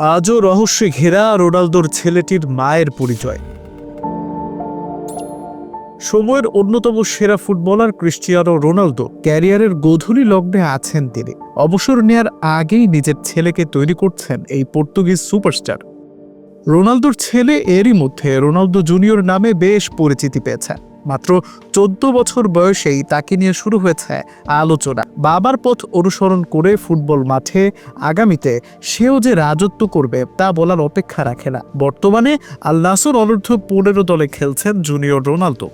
আজও রহস্যে ঘেরা রোনালদোর ছেলেটির মায়ের পরিচয়। সময়ের অন্যতম সেরা ফুটবলার ক্রিস্টিয়ানো রোনালদো ক্যারিয়ারের গোধূলি লগ্নে আছেন তিনি। অবসর নেয়ার আগেই নিজের ছেলেকে তৈরি করছেন এই পর্তুগিজ সুপারস্টার। রোনালদোর ছেলে এরই মধ্যে রোনালদো জুনিয়র নামে বেশ পরিচিতি পেয়েছে। মাত্র চোদ্দ বছর বয়সেই তাকে নিয়ে শুরু হয়েছে আলোচনা। বাবার পথ অনুসরণ করে ফুটবল মাঠে আগামীতে সেও যে রাজত্ব করবে তা বলার অপেক্ষা রাখে না। বর্তমানে আল নাসর পনেরো দলে খেলছেন জুনিয়র রোনালদো।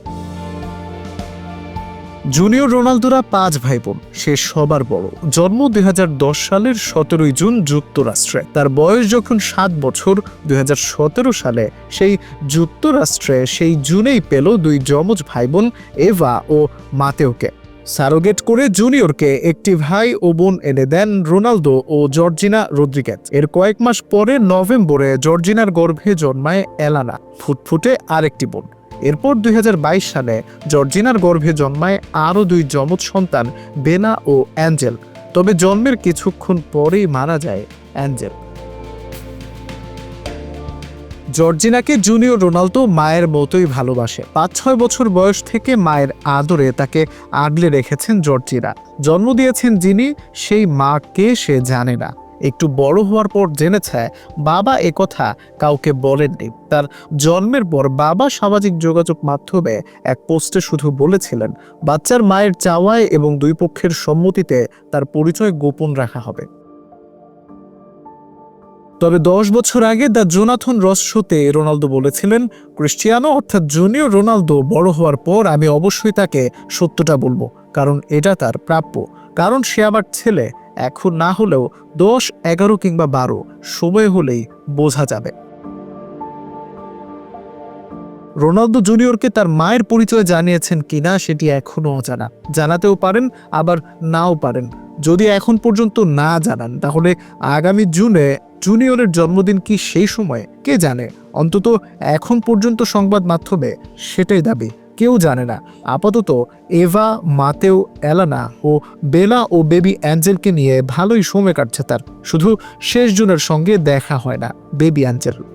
জুনিয়র রোনালদোরা পাঁচ ভাই বোন সে সবার বড়। জন্ম দুই হাজার দশ সালের সতেরোই জুন যুক্তরাষ্ট্রে। তার বয়স যখন সাত বছর, দুই হাজার সতেরো সালে সেই যুক্তরাষ্ট্রে সেই জুনেই পেল দুই যমজ ভাই বোন এভা ও মাতেওকে। সারোগেট করে জুনিয়রকে একটি ভাই ও বোন এনে দেন রোনালদো ও জর্জিনা রদ্রিগেজ। এর কয়েক মাস পরে নভেম্বরে জর্জিনার গর্ভে জন্মায় এলানা, ফুটফুটে আরেকটি বোন। এরপর দুই হাজার বাইশ সালে জর্জিনার গর্ভে জন্মায় আরও দুই যমজ সন্তান, বেনা ও অ্যাঞ্জেল। তবে জন্মের কিছুক্ষণ পরেই মারা যায় অ্যাঞ্জেল। জর্জিনাকে জুনিয়র রোনালদো মায়ের মতোই ভালোবাসে। পাঁচ ছয় বছর বয়স থেকে মায়ের আদরে তাকে আগলে রেখেছেন জর্জিনা। জন্ম দিয়েছেন যিনি, সেই মাকে সে জানে না। একটু বড় হওয়ার পর জেনেছে, বাবা একথা কাউকে বলেননি। তার জন্মের পর বাবা সামাজিক যোগাযোগ মাধ্যমে এক পোস্টে শুধু বলেছিলেন, বাচ্চার মায়ের চাওয়ায় এবং দুই পক্ষের সম্মতিতে তার পরিচয় গোপন রাখা হবে। তবে দশ বছর আগে দ্য জোনাথন রস শোতে রোনালদো বলেছিলেন ক্রিস্টিয়ানো অর্থাৎ জুনিয়র রোনালদো বড় হওয়ার পর আমি অবশ্যই তাকে সত্যটা বলব, কারণ এটা তার প্রাপ্য। কারণ সে আমার ছেলে এখন না হলেও দশ, এগারো কিংবা বারো, সময় হলেই বোঝা যাবে। রোনালদো জুনিয়রকে তার মায়ের পরিচয় জানিয়েছেন কিনা সেটি এখনও অজানা। জানাতেও পারেন, আবার নাও পারেন। যদি এখন পর্যন্ত না জানান, তাহলে আগামী জুনে জুনিয়রের জন্মদিন কি সেই সময়? কে জানে? অন্তত এখন পর্যন্ত সংবাদ মাধ্যমে সেটাই দাবি। কেউ জানে না। আপাতত এভা, মাতেও এলানা ও বেলা ও বেবি অ্যাঞ্জেলকে নিয়ে ভালোই সময় কাটছে তার। শুধু শেষ জনের সঙ্গে দেখা হয় না, বেবি অ্যাঞ্জেল।